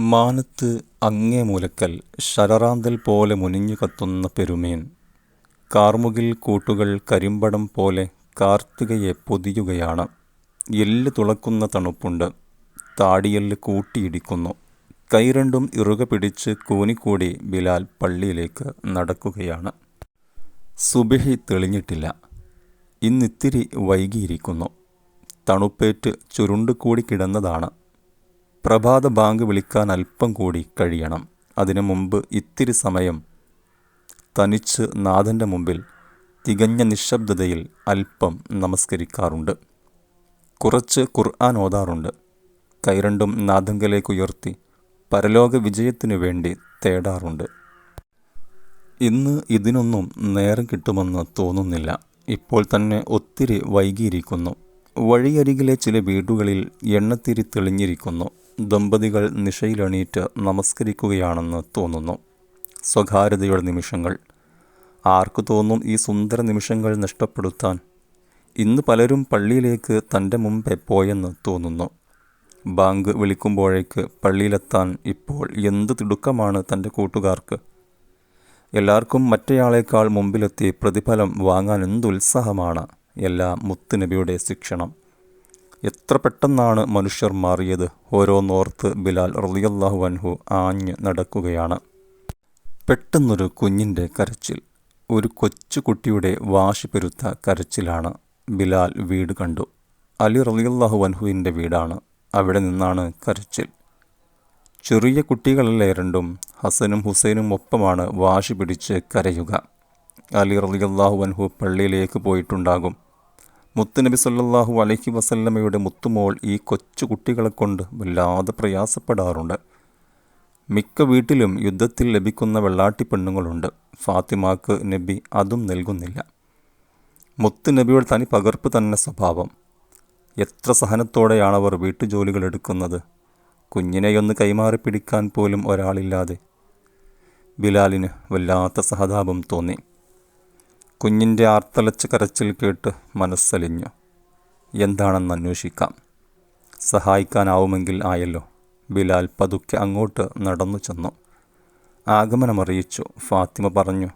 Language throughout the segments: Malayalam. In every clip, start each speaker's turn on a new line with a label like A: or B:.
A: മാനത്ത് അങ്ങേ മൂലക്കൽ ശരറാന്തൽ പോലെ മുനിഞ്ഞു കത്തുന്ന പെരുമേൻ. കാർമുകിൽ കൂട്ടുകൾ കരിമ്പടം പോലെ കാർത്തികയെ പൊതിയുകയാണ്. എല്ല് തുളക്കുന്ന തണുപ്പുണ്ട്. താടിയെല്ല് കൂട്ടിയിടിക്കുന്നു. കൈരണ്ടും ഇറുക പിടിച്ച് കൂനിക്കൂടി ബിലാൽ പള്ളിയിലേക്ക് നടക്കുകയാണ്. സുബിഹി തെളിഞ്ഞിട്ടില്ല. ഇന്നിത്തിരി വൈകിയിരിക്കുന്നു. തണുപ്പേറ്റ് ചുരുണ്ടുകൂടി കിടന്നതാണ്. പ്രഭാത ബാങ്ക് വിളിക്കാൻ അല്പം കൂടി കഴിയണം. അതിനു മുമ്പ് ഇത്തിരി സമയം തനിച്ച് നാഥന്റെ മുമ്പിൽ തികഞ്ഞ നിശബ്ദതയിൽ അല്പം നമസ്കരിക്കാറുണ്ട്. കുറച്ച് ഖുർആൻ ഓതാറുണ്ട്. കൈരണ്ടും നാഥങ്കലേക്ക് ഉയർത്തി പരലോക വിജയത്തിനു വേണ്ടി തേടാറുണ്ട്. ഇന്ന് ഇതിനൊന്നും നേരം കിട്ടുമെന്ന് തോന്നുന്നില്ല. ഇപ്പോൾ തന്നെ ഒത്തിരി വൈകിയിരിക്കുന്നു. വഴിയരികിലെ ചില വീടുകളിൽ എണ്ണത്തിരി തെളിഞ്ഞിരിക്കുന്നു. ദമ്പതികൾ നിശയിലണീറ്റ് നമസ്കരിക്കുകയാണെന്ന് തോന്നുന്നു. സ്വകാര്യതയുടെ നിമിഷങ്ങൾ. ആർക്കു തോന്നും ഈ സുന്ദര നിമിഷങ്ങൾ നഷ്ടപ്പെടുത്താൻ? ഇന്ന് പലരും പള്ളിയിലേക്ക് തന്റെ മുമ്പേ പോയെന്ന് തോന്നുന്നു. ബാങ്ക് വിളിക്കുമ്പോഴേക്ക് പള്ളിയിലെത്താൻ ഇപ്പോൾ എന്ത് തിടുക്കമാണ് തന്റെ കൂട്ടുകാർക്ക്? എല്ലാവർക്കും മറ്റേയാളേക്കാൾ മുമ്പിലെത്തി പ്രതിഫലം വാങ്ങാൻ എന്തുത്സാഹമാണ്? എല്ലാ മുത്തുനബിയുടെ ശിക്ഷണം. എത്ര പെട്ടെന്നാണ് മനുഷ്യർ മാറിയത്? ഓരോന്നോർത്ത് ബിലാൽ റളിയല്ലാഹു അൻഹു ആഞ്ഞ് നടക്കുകയാണ്. പെട്ടെന്നൊരു കുഞ്ഞിന്റെ കരച്ചിൽ. ഒരു കൊച്ചുകുട്ടിയുടെ വാശി പെരുത്ത കരച്ചിലാണ് ബിലാൽ വീട് കണ്ടു. അലി റളിയല്ലാഹു അൻഹുവിന്റെ വീടാണ്. അവിടെ നിന്നാണ് കരച്ചിൽ. ചെറിയ കുട്ടികളല്ലേ രണ്ടും? ഹസനും ഹുസൈനും ഒപ്പമാണ് വാശി പിടിച്ച് കരയുക. അലി റളിയല്ലാഹു അൻഹു പള്ളിയിലേക്ക് പോയിട്ടുണ്ടാകും. മുത്തുനബി സല്ലാഹു അലഹി വസല്ലമയുടെ മുത്തുമോൾ ഈ കൊച്ചു കുട്ടികളെ കൊണ്ട് വല്ലാതെ പ്രയാസപ്പെടാറുണ്ട്. മിക്ക വീട്ടിലും യുദ്ധത്തിൽ ലഭിക്കുന്ന വെള്ളാട്ടി പെണ്ണുങ്ങളുണ്ട്. ഫാത്തിമാക്ക് നബി അതും നൽകുന്നില്ല. മുത്ത് നബിയുടെ തനി പകർപ്പ് തന്നെ സ്വഭാവം. എത്ര സഹനത്തോടെയാണ് അവർ വീട്ടുജോലികൾ എടുക്കുന്നത്. കുഞ്ഞിനെയൊന്ന് കൈമാറി പിടിക്കാൻ പോലും ഒരാളില്ലാതെ. ബിലാലിന് വല്ലാത്ത സഹതാപം തോന്നി. കുഞ്ഞിന്റെ ആർത്തലച്ച് കരച്ചിൽ കേട്ട് മനസ്സലിഞ്ഞു. എന്താണെന്ന് അന്വേഷിക്കാം. സഹായിക്കാനാവുമെങ്കിൽ ആയല്ലോ. ബിലാൽ പതുക്കെ അങ്ങോട്ട് നടന്നു ചെന്നു. ആഗമനമറിയിച്ചു. ഫാത്തിമ പറഞ്ഞു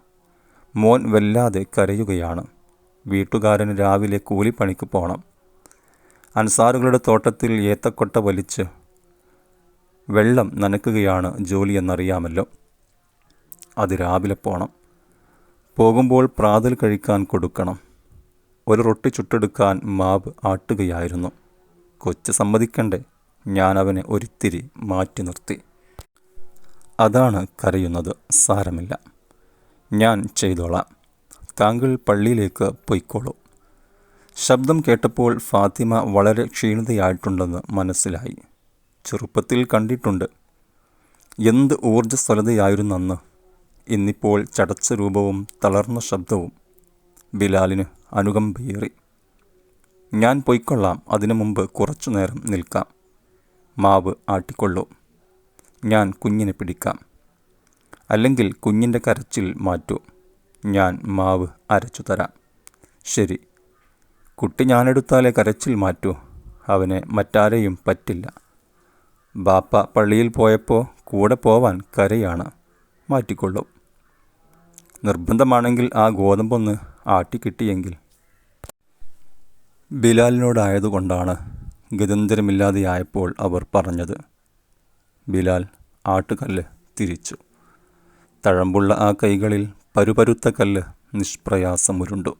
A: മോൻ വല്ലാതെ കരയുകയാണ്. വീട്ടുകാരന് രാവിലെ കൂലിപ്പണിക്ക് പോകണം അൻസാറുകളുടെ തോട്ടത്തിൽ ഏത്തക്കൊട്ട വലിച്ച് വെള്ളം ജോലി ജോലിയെന്നറിയാമല്ലോ. അത് രാവിലെ പോകണം പോകുമ്പോൾ പ്രാതൽ കഴിക്കാൻ കൊടുക്കണം. ഒരു റൊട്ടി ചുട്ടെടുക്കാൻ മാബ് ആട്ടുകയായിരുന്നു. കൊച്ചു സമ്മതിക്കണ്ടേ? ഞാൻ അവനെ ഒരിത്തിരി മാറ്റി നിർത്തി. അതാണ് കരയുന്നത്. സാരമില്ല. ഞാൻ ചെയ്തോളാം. താങ്കൾ പള്ളിയിലേക്ക് പൊയ്ക്കോളൂ. ശബ്ദം കേട്ടപ്പോൾ ഫാത്തിമ വളരെ ക്ഷീണിതയായിട്ടുണ്ടെന്ന് മനസ്സിലായി. ചെറുപ്പത്തിൽ കണ്ടിട്ടുണ്ട്. എന്ത് ഊർജസ്വലതയായിരുന്നു അന്ന് ഇന്നിപ്പോൾ ചടച്ച രൂപവും തളർന്ന ശബ്ദവും ബിലാലിന് അനുകമ്പയേറി. ഞാൻ പൊയ്ക്കൊള്ളാം അതിനു മുമ്പ് കുറച്ചു നേരം നിൽക്കാം. മാവ് ആട്ടിക്കൊള്ളൂ. ഞാൻ കുഞ്ഞിനെ പിടിക്കാം. അല്ലെങ്കിൽ കുഞ്ഞിന്റെ കരച്ചിൽ മാറ്റൂ. ഞാൻ മാവ് അരച്ചു തരാം. ശരി. കുട്ടി ഞാനെടുത്താലേ കരച്ചിൽ മാറ്റൂ. അവനെ മറ്റാരെയും പറ്റില്ല. ബാപ്പ പള്ളിയിൽ പോയപ്പോൾ കൂടെ പോവാൻ കരയാണ്. മാറ്റിക്കൊള്ളൂ. നിർബന്ധമാണെങ്കിൽ ആ ഗോതമ്പൊന്ന് ആട്ടിക്കിട്ടിയെങ്കിൽ ബിലാലിനോടായതുകൊണ്ടാണ് ഗതന്തരമില്ലാതെയായപ്പോൾ അവർ പറഞ്ഞത്. ബിലാൽ ആട്ടുകല്ല് തിരിച്ചു. തഴമ്പുള്ള ആ കൈകളിൽ പരുപരുത്ത കല്ല് നിഷ്പ്രയാസം ഉരുണ്ടു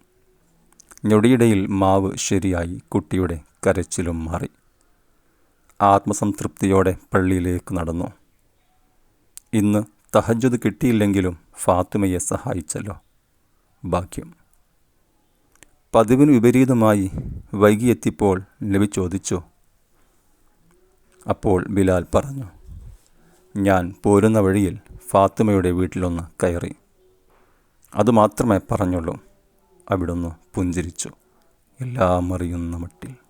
A: ഞൊടിയിടയിൽ മാവ് ശരിയായി കുട്ടിയുടെ കരച്ചിലും മാറി. ആത്മസംതൃപ്തിയോടെ പള്ളിയിലേക്ക് നടന്നു. ഇന്ന് തഹജ്ജുദ് കിട്ടിയില്ലെങ്കിലും ഫാത്തിമയെ സഹായിച്ചല്ലോ. ഭാഗ്യം. പതിവിന് വിപരീതമായി വൈകിയെത്തിയപ്പോൾ നബി ചോദിച്ചു. അപ്പോൾ ബിലാൽ പറഞ്ഞു ഞാൻ പോരുന്ന വഴിയിൽ ഫാത്തിമയുടെ വീട്ടിലൊന്ന് കയറി. അതുമാത്രമേ പറഞ്ഞുള്ളൂ. അവിടുന്ന് പുഞ്ചിരിച്ചു. എല്ലാം അറിയുന്ന മട്ടിൽ.